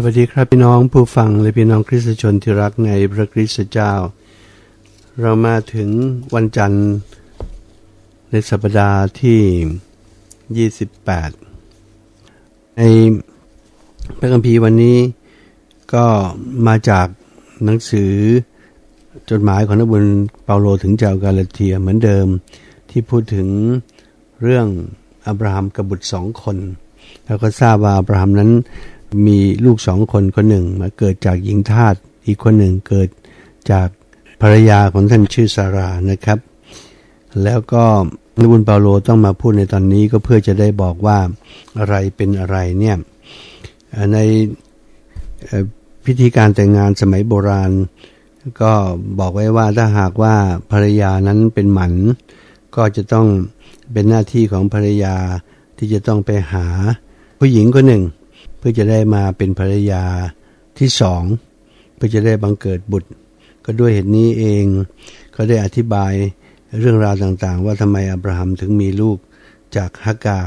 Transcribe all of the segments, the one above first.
สวัสดีครับพี่น้องผู้ฟังและพี่น้องคริสตชนที่รักในพระคริสตเจ้า เรามาถึงวันจันทร์ในสัปดาห์ที่ 28 ในพระคัมภีร์วันนี้ก็มาจากหนังสือจดหมายของนบุญเปาโลถึงชากาลาเทียเหมือนเดิมที่พูดถึงเรื่องอับราฮัมกับบุตรสองคน แล้วก็ทราบว่าอับราฮัมนั้น มีลูกสองคนคนหนึ่งมาเกิดจากหญิงทาสอีกคนหนึ่งเกิดจากภรรยาของท่านชื่อซารานะครับ แล้วก็นบุญเปาโลต้องมาพูดในตอนนี้ก็เพื่อจะได้บอกว่าอะไรเป็นอะไรเนี่ยในพิธีการแต่งงานสมัยโบราณ ก็บอกไว้ว่าถ้าหากว่าภรรยานั้นเป็นหมัน ก็จะต้องเป็นหน้าที่ของภรรยาที่จะต้องไปหาผู้หญิงคนหนึ่ง เพื่อจะได้มาเป็นภรรยาที่สองเพื่อจะได้บังเกิดบุตร ก็ด้วยเหตุนี้เองก็ได้อธิบายเรื่องราวต่างๆ ว่าทำไมอับราฮัมถึงมีลูกจากฮักกา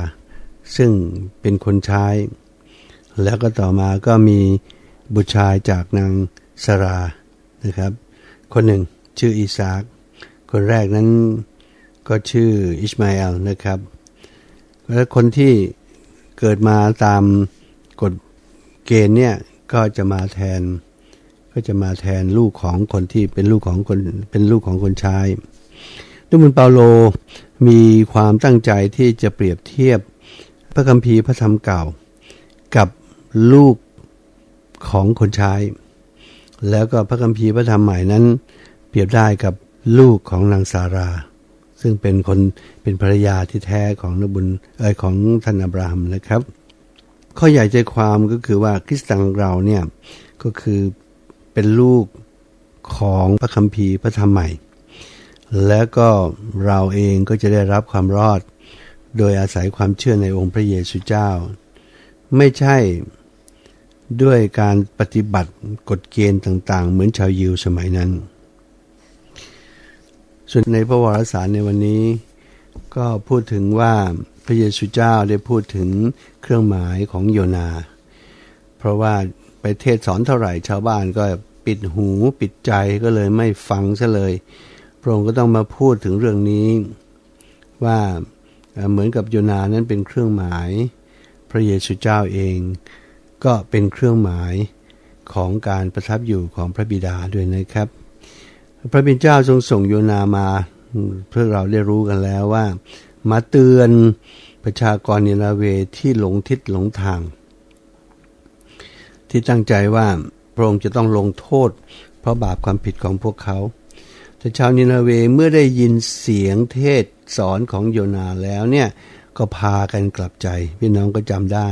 ซึ่งเป็นคนใช้ แล้วก็ต่อมาก็มีบุตรชายจากนางสารานะครับ คนหนึ่งชื่ออิสาก คนแรกนั้นก็ชื่ออิสมาเอลนะครับ และคนที่เกิดมาตาม กฎเกณฑ์เนี่ยก็จะมาแทน ก็จะมาแทนลูกของคนที่เป็นลูกของคนเป็นลูกของคนชายดุมุนเปาโลมีความตั้งใจที่จะเปรียบเทียบพระคัมภีร์พระธรรมเก่า กับลูกของคนชาย แล้วก็พระคัมภีร์พระธรรมใหม่นั้น เปรียบได้กับลูกของนางสารา ซึ่งเป็นคนเป็นภรรยาที่แท้ของนบุญเออของท่านอับราฮัมนะครับ ข้อใหญ่ใจความก็คือว่าคริสตังเราเนี่ยก็คือเป็นลูกของพระคัมภีร์พระธรรมใหม่ แล้วก็เราเองก็จะได้รับความรอด โดยอาศัยความเชื่อในองค์พระเยซูเจ้า ไม่ใช่ด้วยการปฏิบัติกฎเกณฑ์ต่างๆ เหมือนชาวยิวสมัยนั้น ส่วนในพระวารสารในวันนี้ ก็พูดถึงว่า พระเยซูเจ้าได้พูดถึงเครื่องหมายของโยนา เพราะว่าไปเทศสอนเท่าไหร่ชาวบ้านก็ปิดหูปิดใจก็เลยไม่ฟังซะเลย พระองค์ก็ต้องมาพูดถึงเรื่องนี้ ว่าเหมือนกับโยนานั้นเป็นเครื่องหมาย พระเยซูเจ้าเอง ก็เป็นเครื่องหมายของการประทับอยู่ของพระบิดาด้วยนะครับ พระบิดาทรงส่งโยนามา เพื่อเราได้รู้กันแล้วว่า มาเตือนประชากรนินาเวที่หลงทิศหลงทาง ที่ตั้งใจว่าพระองค์จะต้องลงโทษ เพราะบาปความผิดของพวกเขาแต่ชาวนินาเวเมื่อได้ยินเสียงเทศสอนของโยนาแล้วเนี่ยก็พากันกลับใจ พี่น้องก็จำได้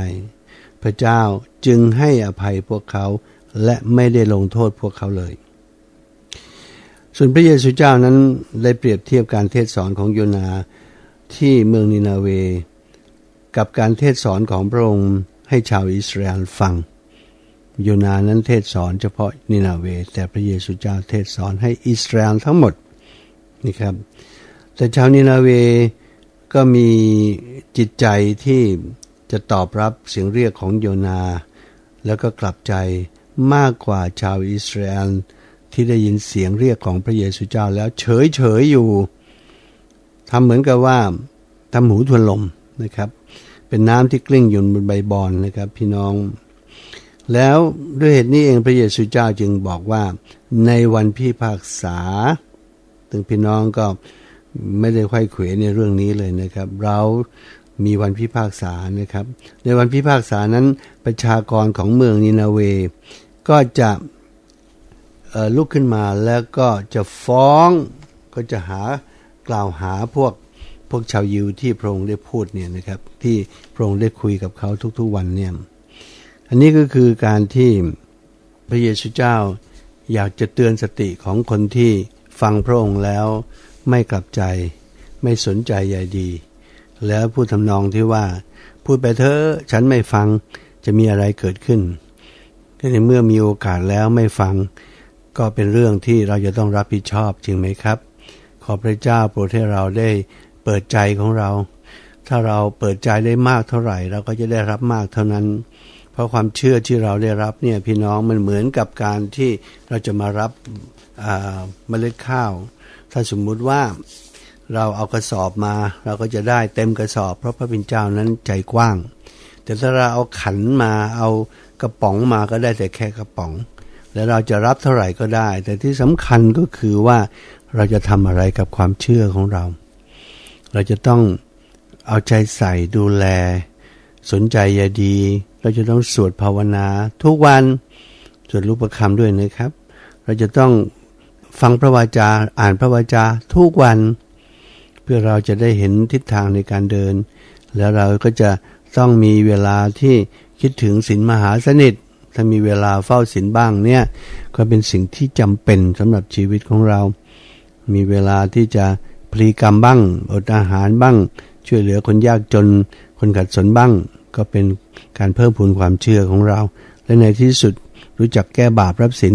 พระเจ้าจึงให้อภัยพวกเขาและไม่ได้ลงโทษพวกเขาเลย ส่วนพระเยซูเจ้านั้นได้เปรียบเทียบการเทศสอนของโยนา ที่เมืองนินาเว กับการเทศสอนของพระองค์ให้ชาวอิสราเอลฟังโยนานั้นเทศสอนเฉพาะนินาเว แต่พระเยซูเจ้าเทศสอนให้อิสราเอลทั้งหมดนี่ครับ แต่ชาวนินาเวก็มีจิตใจที่จะตอบรับเสียงเรียกของโยนา แล้วก็กลับใจมากกว่าชาวอิสราเอลที่ได้ยินเสียงเรียกของพระเยซูเจ้าแล้วเฉยเฉยอยู่ทำเหมือนกับว่า ทำหูทวนลมนะครับ เป็นน้ำที่กลิ้งอยู่บนใบบอนนะครับ พี่น้อง แล้วด้วยเหตุนี้เองพระเยซูเจ้าจึงบอกว่า ในวันพิพากษาถึงพี่น้องก็ไม่ได้ไขว้เขวในเรื่องนี้เลยนะครับ เรามีวันพิพากษานะครับ ในวันพิพากษานั้นประชากรของเมืองนินาเว ก็จะลุกขึ้นมาแล้วก็จะฟ้องก็จะหากล่าวหาพวก พวกชาวยิวที่พระองค์ได้พูดเนี่ยนะครับที่พระองค์ได้คุยกับเขาทุกๆวันเนี่ยอันนี้ก็คือการที่พระเยซูเจ้าอยากจะเตือนสติของคนที่ฟังพระองค์แล้วไม่กลับใจไม่สนใจใยดี แล้วพูดทำนองที่ว่า พูดไปเถอะฉันไม่ฟังจะมีอะไรเกิดขึ้นก็ในเมื่อมีโอกาสแล้วไม่ฟัง ก็เป็นเรื่องที่เราจะต้องรับผิดชอบจริงไหมครับ ขอพระเจ้าโปรดให้เราได้ เปิดใจของเรา ถ้าเราเปิดใจได้มากเท่าไหร่ เราก็จะได้รับมากเท่านั้น เพราะความเชื่อที่เราได้รับเนี่ยพี่น้องมันเหมือนกับการที่เราจะมารับเมล็ดข้าว ถ้าสมมุติว่าเราเอากระสอบมา เราก็จะได้เต็มกระสอบ เพราะพระเป็นเจ้านั้นใจกว้าง แต่ถ้าเราเอาขันมาเอากระป๋องมาก็ได้แต่แค่กระป๋อง แล้วเราจะรับเท่าไหร่ก็ได้ แต่ที่สำคัญก็คือว่าเราจะทำอะไรกับความเชื่อของเรา เราจะต้องเอาใจใส่ดูแล สนใจอย่าดี เราจะต้องสวดภาวนา ทุกวันสวดรูปคำด้วยนะครับ เราจะต้องฟังพระวาจาอ่านพระวาจาทุกวัน เพื่อเราจะได้เห็นทิศทางในการเดิน แล้วเราก็จะต้องมีเวลาที่คิดถึงศีลมหาสนิท ถ้ามีเวลาเฝ้าศีลบ้างเนี่ยก็เป็นสิ่งที่จำเป็นสำหรับชีวิตของเรา มีเวลาที่จะ พลีกรรมบ้างอดอาหารบ้าง ช่วยเหลือคนยากจน คนขัดสนบ้าง ก็เป็นการเพิ่มพูนความเชื่อของเรา และในที่สุดรู้จักแก้บาปรับสิน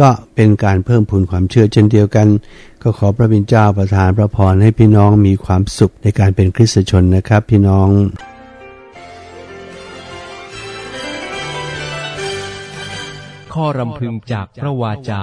ก็เป็นการเพิ่มพูนความเชื่อเช่นเดียวกัน ก็ขอพระบิดาเจ้าประทานพระพรให้พี่น้องมีความสุขในการเป็นคริสตชนนะครับ พี่น้องข้อรำพึงจากพระวาจา